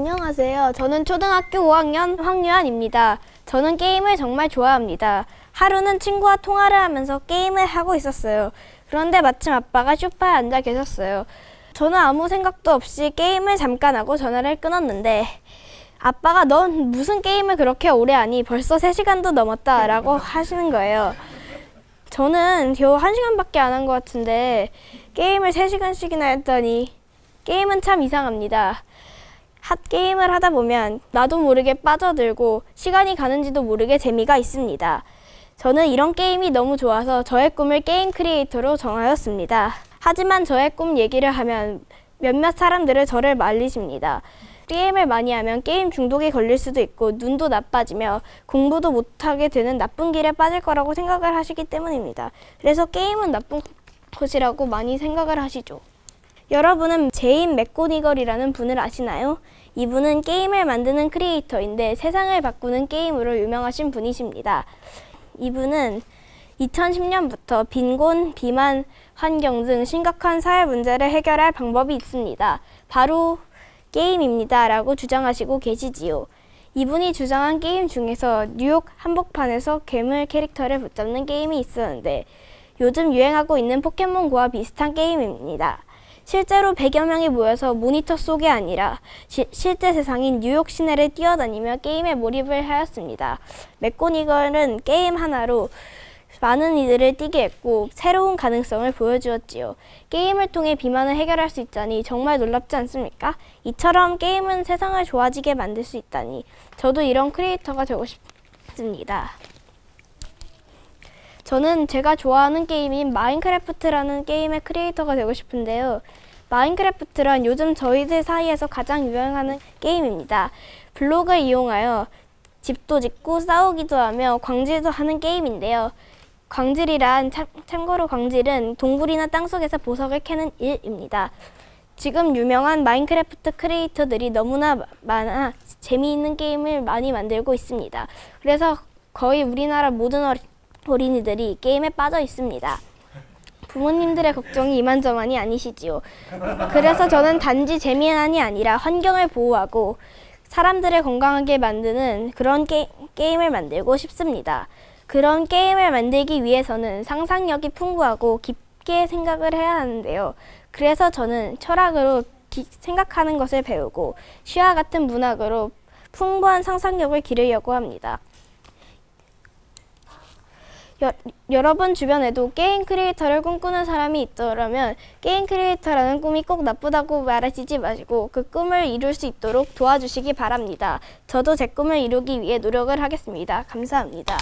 안녕하세요. 저는 초등학교 5학년 황유한입니다. 저는 게임을 정말 좋아합니다. 하루는 친구와 통화를 하면서 게임을 하고 있었어요. 그런데 마침 아빠가 소파에 앉아 계셨어요. 저는 아무 생각도 없이 게임을 잠깐 하고 전화를 끊었는데 아빠가 넌 무슨 게임을 그렇게 오래 하니 벌써 3시간도 넘었다 라고 하시는 거예요. 저는 겨우 1시간밖에 안 한 것 같은데 게임을 3시간씩이나 했더니 게임은 참 이상합니다. 핫 게임을 하다 보면 나도 모르게 빠져들고 시간이 가는지도 모르게 재미가 있습니다. 저는 이런 게임이 너무 좋아서 저의 꿈을 게임 크리에이터로 정하였습니다. 하지만 저의 꿈 얘기를 하면 몇몇 사람들은 저를 말리십니다. 게임을 많이 하면 게임 중독에 걸릴 수도 있고 눈도 나빠지며 공부도 못하게 되는 나쁜 길에 빠질 거라고 생각을 하시기 때문입니다. 그래서 게임은 나쁜 것이라고 많이 생각을 하시죠. 여러분은 제인 맥고니걸이라는 분을 아시나요? 이분은 게임을 만드는 크리에이터인데 세상을 바꾸는 게임으로 유명하신 분이십니다. 이분은 2010년부터 빈곤, 비만, 환경 등 심각한 사회 문제를 해결할 방법이 있습니다. 바로 게임입니다. 라고 주장하시고 계시지요. 이분이 주장한 게임 중에서 뉴욕 한복판에서 괴물 캐릭터를 붙잡는 게임이 있었는데 요즘 유행하고 있는 포켓몬고와 비슷한 게임입니다. 실제로 100여 명이 모여서 모니터 속이 아니라 시- 실제 세상인 뉴욕 시내를 뛰어다니며 게임에 몰입을 하였습니다. 맥고니걸은 게임 하나로 많은 이들을 뛰게 했고 새로운 가능성을 보여주었지요. 게임을 통해 비만을 해결할 수 있다니 정말 놀랍지 않습니까? 이처럼 게임은 세상을 좋아지게 만들 수 있다니 저도 이런 크리에이터가 되고 싶습니다. 저는 제가 좋아하는 게임인 마인크래프트라는 게임의 크리에이터가 되고 싶은데요. 마인크래프트란 요즘 저희들 사이에서 가장 유행하는 게임입니다. 블록을 이용하여 집도 짓고 싸우기도 하며 광질도 하는 게임인데요. 광질이란 참, 참고로 광질은 동굴이나 땅속에서 보석을 캐는 일입니다. 지금 유명한 마인크래프트 크리에이터들이 너무나 마- 많아 재미있는 게임을 많이 만들고 있습니다. 그래서 거의 우리나라 모든 어리, 어린이들이 게임에 빠져 있습니다. 부모님들의 걱정이 이만저만이 아니시지요. 그래서 저는 단지 재미만이 아니라 환경을 보호하고 사람들을 건강하게 만드는 그런 게, 게임을 만들고 싶습니다. 그런 게임을 만들기 위해서는 상상력이 풍부하고 깊게 생각을 해야 하는데요. 그래서 저는 철학으로 기- 생각하는 것을 배우고 시와 같은 문학으로 풍부한 상상력을 기르려고 합니다. 여, 여러분 주변에도 게임 크리에이터를 꿈꾸는 사람이 있더라면 게임 크리에이터라는 꿈이 꼭 나쁘다고 말하시지 마시고 그 꿈을 이룰 수 있도록 도와주시기 바랍니다. 저도 제 꿈을 이루기 위해 노력을 하겠습니다. 감사합니다.